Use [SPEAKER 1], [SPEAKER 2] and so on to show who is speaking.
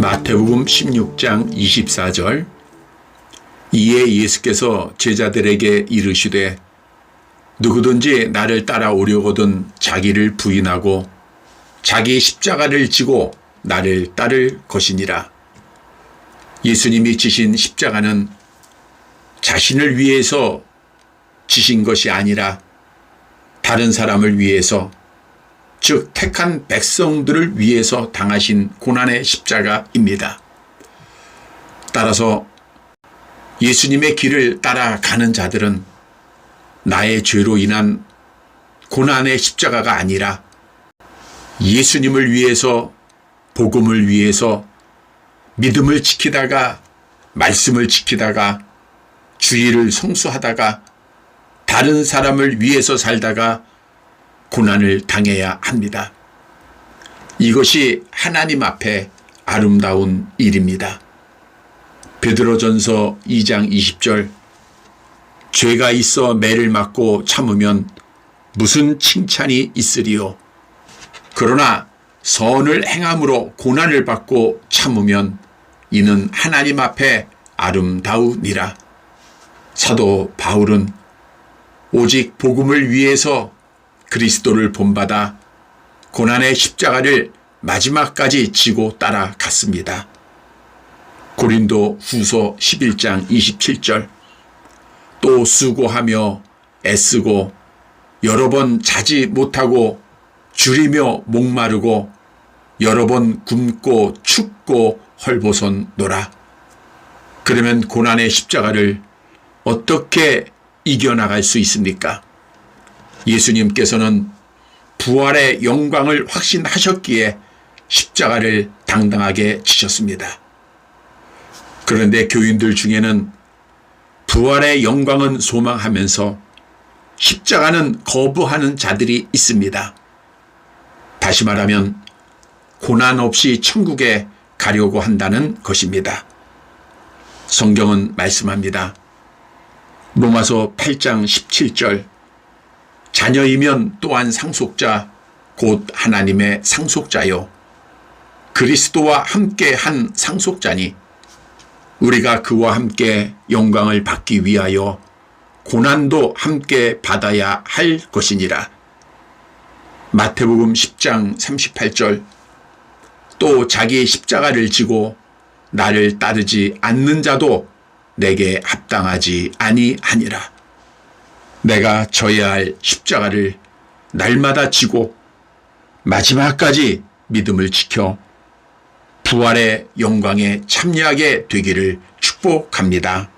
[SPEAKER 1] 마태복음 16장 24절 이에 예수께서 제자들에게 이르시되 누구든지 나를 따라오려거든 자기를 부인하고 자기 십자가를 지고 나를 따를 것이니라. 예수님이 지신 십자가는 자신을 위해서 지신 것이 아니라 다른 사람을 위해서 즉 택한 백성들을 위해서 당하신 고난의 십자가입니다. 따라서 예수님의 길을 따라가는 자들은 나의 죄로 인한 고난의 십자가가 아니라 예수님을 위해서 복음을 위해서 믿음을 지키다가 말씀을 지키다가 주의를 성수하다가 다른 사람을 위해서 살다가 고난을 당해야 합니다. 이것이 하나님 앞에 아름다운 일입니다. 베드로전서 2장 20절 죄가 있어 매를 맞고 참으면 무슨 칭찬이 있으리요. 그러나 선을 행함으로 고난을 받고 참으면 이는 하나님 앞에 아름다우니라. 사도 바울은 오직 복음을 위해서 그리스도를 본받아 고난의 십자가를 마지막까지 지고 따라갔습니다. 고린도 후서 11장 27절 또 수고하며 애쓰고 여러 번 자지 못하고 줄이며 목마르고 여러 번 굶고 춥고 헐보선 노라. 그러면 고난의 십자가를 어떻게 이겨나갈 수 있습니까? 예수님께서는 부활의 영광을 확신하셨기에 십자가를 당당하게 지셨습니다. 그런데 교인들 중에는 부활의 영광은 소망하면서 십자가는 거부하는 자들이 있습니다. 다시 말하면 고난 없이 천국에 가려고 한다는 것입니다. 성경은 말씀합니다. 로마서 8장 17절 자녀이면 또한 상속자 곧 하나님의 상속자요 그리스도와 함께 한 상속자니 우리가 그와 함께 영광을 받기 위하여 고난도 함께 받아야 할 것이니라. 마태복음 10장 38절 또 자기의 십자가를 지고 나를 따르지 않는 자도 내게 합당하지 아니하니라. 내가 져야 할 십자가를 날마다 지고 마지막까지 믿음을 지켜 부활의 영광에 참여하게 되기를 축복합니다.